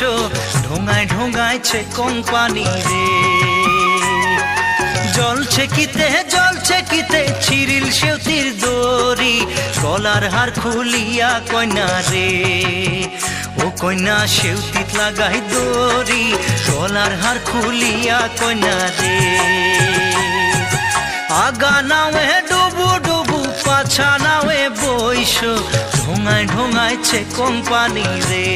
ঢোঙায় ঢোঙায়ছে company রে? জলছে কিতে জলছে কিতে, ছিরিল সেউতির দড়ি, গলার হার খুলিয়া কন্যা রে? ও কন্যা সেউতিত লাগাই দড়ি, গলার হার খুলিয়া কন্যা রে? আগা নাওয়ে, ডুবু ডুবু, পাছা নাওয়ে বৈশ ঢোঙায় ঢোঙায়ছে কোম্পানি রে।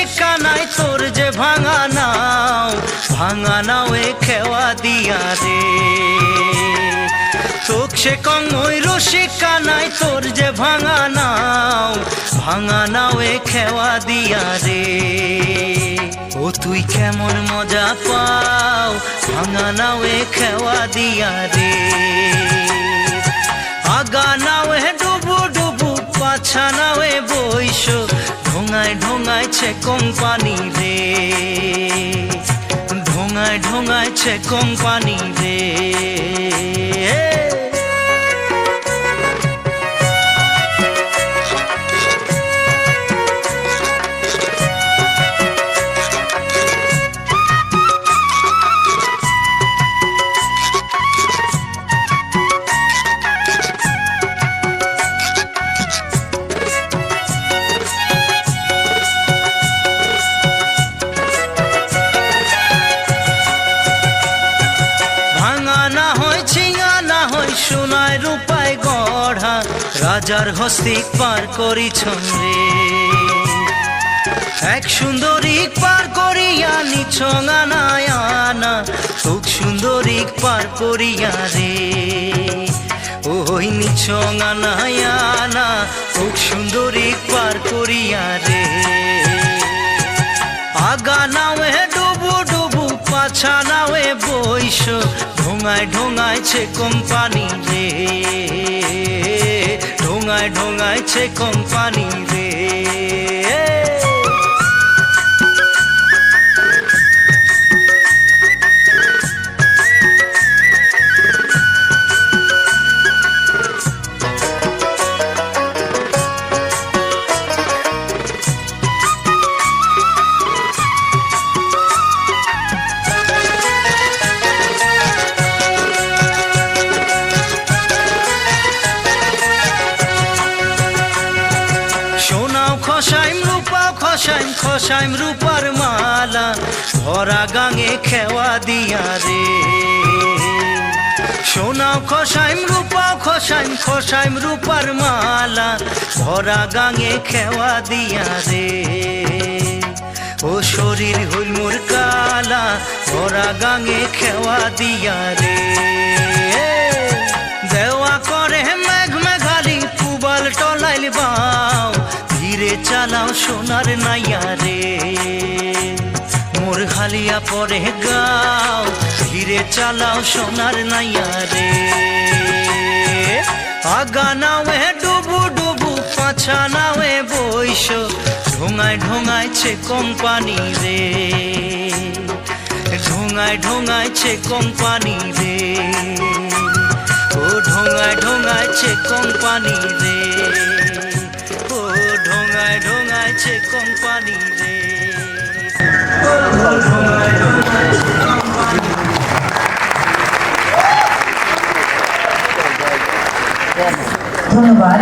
কানাই তোর যে ভাঙা নাও ভাঙা নাও এ খেওয়া দিয়া রে তোক সে রসিক কানাই তোর যে ভাঙা নাও ভাঙা নাও এ খেওয়া দিয়া রে ও তুই কেমন মজা পাও, ভাঙা নাও এ খেওয়া দিয়া রে আগা নাও হে ডুবু ডুবু, পাছা নাওয়ে বৈশ ঢোঙায় ঢোঙায়ছে কোম্পানি রে ঢোঙায় ঢোঙায়ছে কোম্পানি রে রাজার হস্তিক পার করিছন রে। এক সুন্দরী পার করিয়া নিছঙা নায়ানা খুব সুন্দরী পার করিয়া রে। ওই নিছঙা নায়ানা খুব সুন্দরী পার করিয়া রে। আগা নাওয়ে ডুবু ডুবু, পাছা নাওয়ে বৈশ, ঢোঙায় ঢোঙায়ছে কোম্পানি রে। ঢোঙায় ছে কোম্পানি রে সোনাও খসাইম রূপাও খসাইম খসাইম রূপার মালা। ভরা গাঙে খেওয়া দিয়া রে। সোনাও খসাইম, রূপাও খসাইম খসাইম রূপার মালা। ভরা গাঙে খেওয়া দিয়া রে। ও শরীর হইল কালা, ভরা গাঙে খেওয়া দিয়া রে। চালাও সোনার নাইয়া রে মোর হালিয়া পরে গাও ধীরে চালাও সোনার নাইয়া রে নাওয়ে ডুবু ডুবু, পাছা নাওয়ে বৈশ, ঢোঙায় ঢোঙায়ছে কোম্পানি রে। ঢোঙায় ঢোঙায়ছে কোম্পানি রে। ও ঢোঙায় ঢোঙায়ছে কোম্পানি রে। ঢোঙায়ছে কোম্পানি রে। ধন্যবাদ।